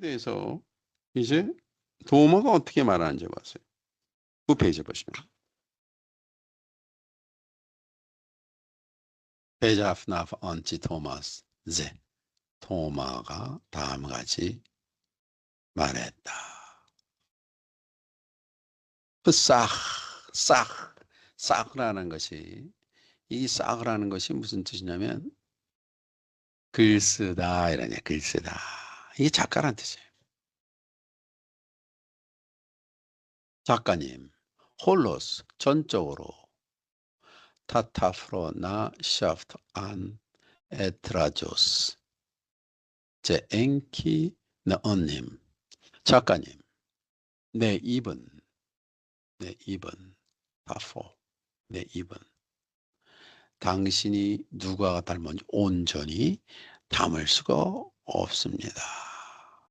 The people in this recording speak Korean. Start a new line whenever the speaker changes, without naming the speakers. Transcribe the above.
대해서 이제 도마가 어떻게 말하는지 보세요. 9페이지 보시면. 베자프나프 언치 토마스 제 토마가 다음과 같이 말했다. 그 싹, 싹, 싹이라는 것이 이 싹이라는 것이 무슨 뜻이냐면 글 쓰다 이러냐 글 쓰다 이게 작가란 뜻이에요. 작가님 홀로스 전적으로 타타프로나 샤프트 안 에트라조스 제 엔키 너언님 작가님 내 입은 내 입은 타포 내 입은 당신이 누가 닮은지 온전히 담을 수가 없습니다.